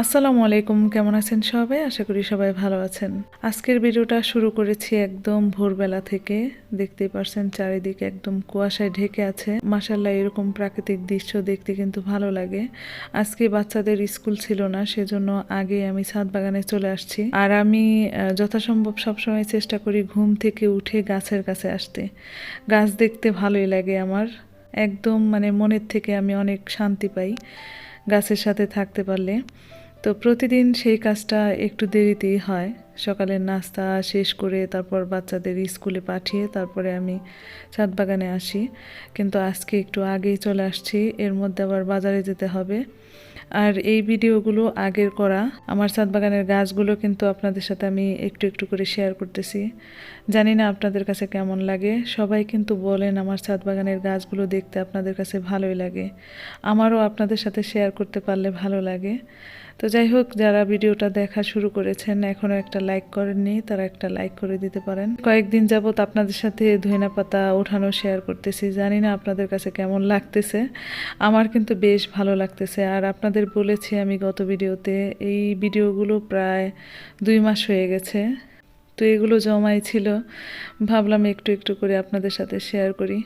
আসসালামু আলাইকুম, কেমন আছেন সবাই? আশা করি সবাই ভালো আছেন। আজকের ভিডিওটা শুরু করেছি একদম ভোরবেলা থেকে। দেখতেই পারছেন চারিদিকে একদম কুয়াশায় ঢেকে আছে। মাসাল্লাহ এরকম প্রাকৃতিক দৃশ্য দেখতে কিন্তু ভালো লাগে। আজকে বাচ্চাদের স্কুল ছিল না, সেজন্য আগে আমি ছাদ বাগানে চলে আসছি। আর আমি যথাসম্ভব সবসময় চেষ্টা করি ঘুম থেকে উঠে গাছের কাছে আসতে। গাছ দেখতে ভালোই লাগে আমার। একদম মানে মনের থেকে আমি অনেক শান্তি পাই গাছের সাথে থাকতে পারলে। তো প্রতিদিন সেই কাজটা একটু দেরিতেই হয়। সকালের নাস্তা শেষ করে তারপর বাচ্চাদের স্কুলে পাঠিয়ে তারপরে আমি ছাদ বাগানে আসি। কিন্তু আজকে একটু আগেই চলে আসছি। এর মধ্যে আবার বাজারে যেতে হবে। আর এই ভিডিওগুলো আগের করা। আমার ছাদ বাগানের গাছগুলো কিন্তু আপনাদের সাথে আমি একটু একটু করে শেয়ার করতেছি। জানি না আপনাদের কাছে কেমন লাগে। সবাই কিন্তু বলেন আমার ছাদ বাগানের গাছগুলো দেখতে আপনাদের কাছে ভালোই লাগে। আমারও আপনাদের সাথে শেয়ার করতে পারলে ভালো লাগে। তো যাই হোক, যারা ভিডিওটা দেখা শুরু করেছেন এখনও একটা লাইক করেননি, তারা একটা লাইক করে দিতে পারেন। কয়েকদিন যাবত আপনাদের সাথে ধইনা পাতা ওঠানো শেয়ার করতেছি। জানি না আপনাদের কাছে কেমন লাগতেছে। আমার কিন্তু বেশ ভালো লাগতেছে। আর আপনাদের বলেছি আমি গত ভিডিওতে, এই ভিডিওগুলো প্রায় দুই মাস হয়ে গেছে। তো এগুলো জমাই ছিল। ভাবলাম একটু একটু করে আপনাদের সাথে শেয়ার করি।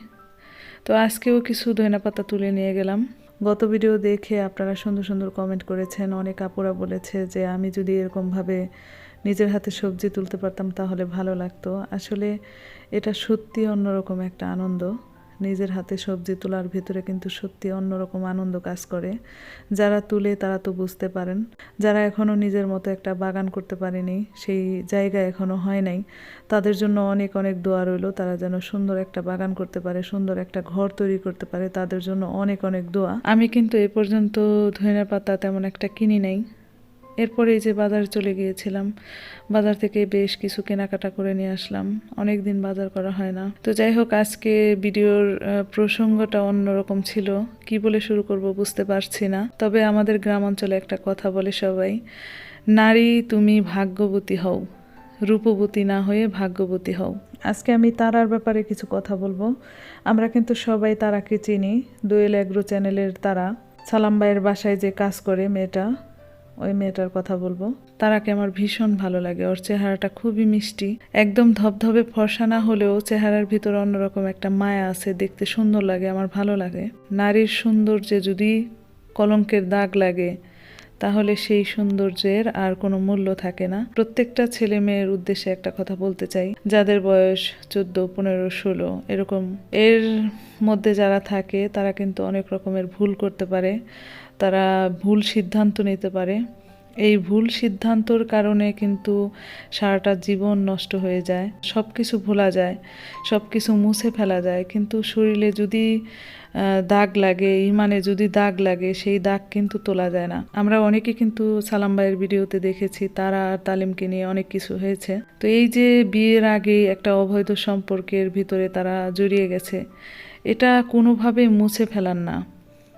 তো আজকেও কিছু ধইনা পাতা তুলে নিয়ে গেলাম। গত ভিডিও দেখে আপনারা সুন্দর সুন্দর কমেন্ট করেছেন। অনেক আপুরা বলেছে যে, আমি যদি এরকমভাবে নিজের হাতে সবজি তুলতে পারতাম তাহলে ভালো লাগতো। আসলে এটা সত্যি অন্যরকম একটা আনন্দ। নিজের হাতে সবজি তোলার ভিতরে কিন্তু সত্যি অন্যরকম আনন্দ কাজ করে। যারা তুলে তারা তো বুঝতে পারেন। যারা এখনও নিজের মতো একটা বাগান করতে পারেনি, সেই জায়গা এখনও হয় নাই। তাদের জন্য অনেক অনেক দোয়া রইল, তারা যেন সুন্দর একটা বাগান করতে পারে, সুন্দর একটা ঘর তৈরি করতে পারে, তাদের জন্য অনেক অনেক দোয়া। আমি কিন্তু এ পর্যন্ত ধনিয়া পাতা তেমন একটা কিনি নাই। এরপরে এই যে বাজার চলে গিয়েছিলাম, বাজার থেকে বেশ কিছু কেনাকাটা করে নিয়ে আসলাম। অনেক দিন বাজার করা হয় না। তো যাই হোক, আজকে ভিডিওর প্রসঙ্গটা অন্যরকম ছিল। কি বলে শুরু করব বুঝতে পারছি না। তবে আমাদের গ্রাম অঞ্চলে একটা কথা বলে সবাই, নারী তুমি ভাগ্যবতী হও, রূপবতী না হয়ে ভাগ্যবতী হও। আজকে আমি তারার ব্যাপারে কিছু কথা বলব। আমরা কিন্তু সবাই তারাকে চিনি। দোয়েল অ্যাগ্রো চ্যানেলের তারা। সালাম ভাইয়ের বাসায় যে কাজ করে মেয়েটা ওই মেয়েটার কথা বলব। তারাকে আমার ভীষণ ভালো লাগে। ওর চেহারাটা খুবই মিষ্টি। একদম ধবধবে ফর্সা না হলেও চেহারার ভিতর অন্যরকম একটা মায়া আছে। দেখতে সুন্দর লাগে, আমার ভালো লাগে। নারীর সৌন্দর্যে যদি কলঙ্কের দাগ লাগে তাহলে সেই সৌন্দর্যের আর কোনো মূল্য থাকে না। প্রত্যেকটা ছেলে মেয়ের উদ্দেশ্যে একটা কথা বলতে চাই। যাদের বয়স চোদ্দ, পনেরো, ষোলো, এরকম, এর মধ্যে যারা থাকে, তারা কিন্তু অনেক রকমের ভুল করতে পারে। তারা ভুল সিদ্ধান্ত নিতে পারে। এই ভুল সিদ্ধান্তর কারণে কিন্তু সারাটা জীবন নষ্ট হয়ে যায়। সব কিছু ভোলা যায় সব কিছু মুছে ফেলা যায়। কিন্তু শরীরে যদি দাগ লাগে, ইমানে যদি দাগ লাগে, সেই দাগ কিন্তু তোলা যায় না। আমরা অনেকে কিন্তু সালাম ভাইয়ের ভিডিওতে দেখেছি, তারা আর তালিমকে নিয়ে অনেক কিছু হয়েছে। তো এই যে বিয়ের আগে একটা অবৈধ সম্পর্কের ভিতরে তারা জড়িয়ে গেছে, এটা কোনোভাবে মুছে ফেলার না।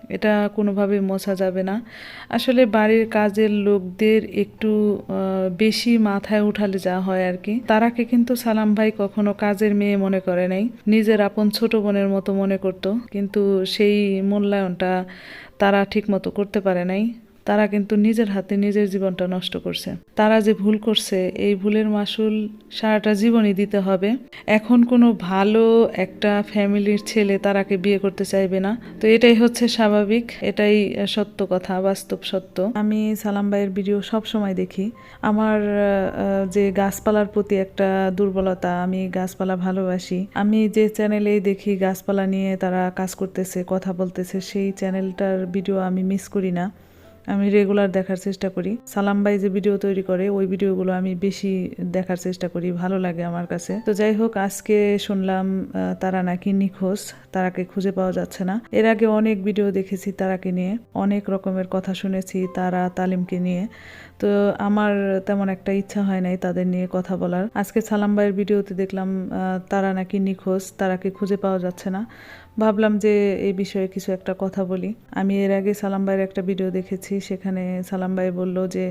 এটা কোনোভাবে মোছা যাবে না। আসলে বাড়ির কাজের লোকদের একটু বেশি মাথায় উঠালে যা হয় আর কি। তারাকে কিন্তু সালাম ভাই কখনো কাজের মেয়ে মনে করে নাই। নিজের আপন ছোট বোনের মতো মনে করত। কিন্তু সেই মূল্যায়নটা তারা ঠিক মতো করতে পারে নাই। তারা কিন্তু নিজের হাতে নিজের জীবনটা নষ্ট করছে। তারা যে ভুল করছে, এই ভুলের মাসুল সারাটা জীবনই দিতে হবে। এখন কোনো ভালো একটা ফ্যামিলির ছেলে তারাকে বিয়ে করতে চাইবে না। তো এটাই হচ্ছে স্বাভাবিক, এটাই সত্য কথা, বাস্তব সত্য। আমি সালাম ভাইয়ের ভিডিও সব সময় দেখি। আমার যে গাছপালার প্রতি একটা দুর্বলতা, আমি গাছপালা ভালোবাসি। আমি যে চ্যানেলেই দেখি গাছপালা নিয়ে তারা কাজ করতেছে, কথা বলতেছে, সেই চ্যানেলটার ভিডিও আমি মিস করি না। আমি রেগুলার দেখার চেষ্টা করি। সালাম ভাই যে ভিডিও তৈরি করে, ওই ভিডিওগুলো আমি বেশি দেখার চেষ্টা করি, ভালো লাগে আমার কাছে। তো যাই হোক, আজকে শুনলাম তারা নাকি নিখোঁজ, তারাকে খুঁজে পাওয়া যাচ্ছে না। এর আগে অনেক ভিডিও দেখেছি তারাকে নিয়ে, অনেক রকমের কথা শুনেছি তারা তালিমকে নিয়ে। তো আমার তেমন একটা ইচ্ছা হয় নাই তাদের নিয়ে কথা বলার। আজকে সালাম ভাইয়ের ভিডিওতে দেখলাম তারা নাকি নিখোঁজ, তারাকে খুঁজে পাওয়া যাচ্ছে না। ভাবলাম যে এই বিষয়ে কিছু একটা কথা বলি। আমি এর আগে সালাম ভাইয়ের একটা ভিডিও দেখেছি, সেখানে সালাম ভাই বলল যে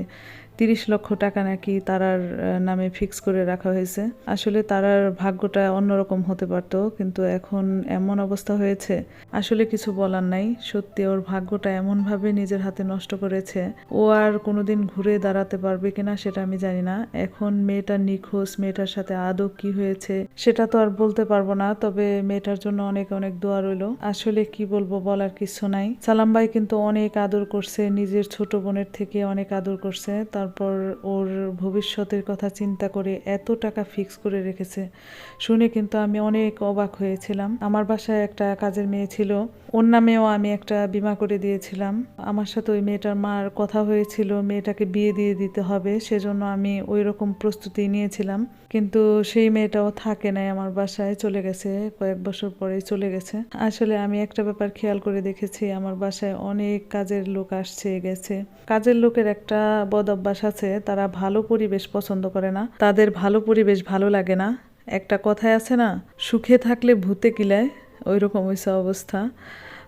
তিরিশ লক্ষ টাকা নাকি তারার নামে ফিক্স করে রাখা হয়েছে। আসলে তারার ভাগ্যটা অন্যরকম হতে পারত, কিন্তু এখন এমন অবস্থা হয়েছে, আসলে কিছু বলার নাই। সত্যি ওর ভাগ্যটা এমনভাবে নিজের হাতে নষ্ট করেছে, ও আর কোনোদিন ঘুরে দাঁড়াতে পারবে কিনা সেটা আমি জানি না। এখন মেয়েটা নিখোঁজ, মেয়েটার সাথে আদৌ কি হয়েছে সেটা তো আর বলতে পারব না, তবে মেয়েটার জন্য অনেক অনেক দোয়া রইল। আসলে কি বলব বলার কিছু নাই। সালাম ভাই কিন্তু অনেক আদর করছে, নিজের ছোট বোনের থেকে অনেক আদর করছে তারপর ওর ভবিষ্যতের কথা চিন্তা করে এত টাকা ফিক্স করে রেখেছে। শুনে কিন্তু আমি অনেক অবাক হয়েছিলাম। আমার বাসায় একটা কাজের মেয়ে ছিল। ওর নামেও আমি একটা বিমা করে দিয়েছিলাম। আমার সাথে ওই মেয়েটার মার কথা হয়েছিল, মেয়েটাকে বিয়ে দিয়ে দিতে হবে, সেজন্য আমি ওই রকম প্রস্তুতি নিয়েছিলাম। কিন্তু সেই মেয়েটাও থাকে নাই আমার বাসায়, চলে গেছে, কয়েক বছর পরেই চলে গেছে। আসলে আমি একটা ব্যাপার খেয়াল করে দেখেছি, আমার বাসায় অনেক কাজের লোক আসছে, গেছে। কাজের লোকের একটা বদ অভ্যাস আছে, তারা ভালো পরিবেশ পছন্দ করে না। তাদের ভালো পরিবেশ ভালো লাগে না। একটা কথায় আছে না, সুখে থাকলে ভূতে কিলায়। ওই রকম হয়েছে অবস্থা।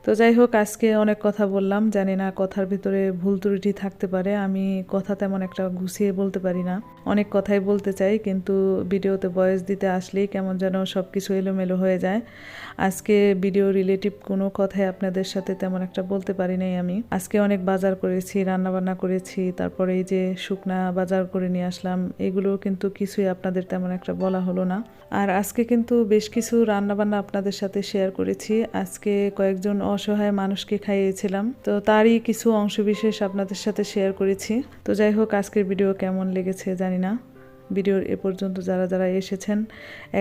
তো যাই হোক, আজকে অনেক কথা বললাম। জানি না কথার ভিতরে ভুল ত্রুটি থাকতে পারে, আমি কথা তেমন একটা গুছিয়ে বলতে পারি না। অনেক কথাই বলতে চাই, কিন্তু ভিডিওতে ভয়েস দিতে আসলেই কেমন যেন সব কিছু এলোমেলো হয়ে যায়। আজকে ভিডিও রিলেটিভ কোনো কথাই আপনাদের সাথে তেমন একটা বলতে পারি নাই আমি। আজকে অনেক বাজার করেছি রান্না বান্না করেছি, তারপরে এই যে শুকনা বাজার করে নিয়ে আসলাম, এগুলো কিন্তু কিছুই আপনাদের তেমন একটা বলা হলো না। আর আজকে কিন্তু বেশ কিছু রান্না বান্না আপনাদের সাথে শেয়ার করেছি। আজকে কয়েকজন অসহায় মানুষকে খাইয়েছিলাম। তো তারই কিছু অংশবিশেষ আপনাদের সাথে শেয়ার করেছি। তো যাই হোক, আজকের ভিডিও কেমন লেগেছে জানি না। ভিডিওর এ পর্যন্ত যারা যারা এসেছেন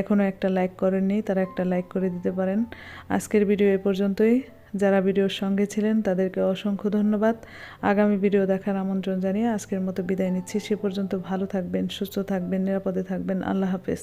এখনও একটা লাইক করেননি, তারা একটা লাইক করে দিতে পারেন। আজকের ভিডিও এ পর্যন্তই। যারা ভিডিওর সঙ্গে ছিলেন, তাদেরকে অসংখ্য ধন্যবাদ। আগামী ভিডিও দেখার আমন্ত্রণ জানিয়ে আজকের মতো বিদায় নিচ্ছি। সে পর্যন্ত ভালো থাকবেন, সুস্থ থাকবেন, নিরাপদে থাকবেন। আল্লাহ হাফেজ।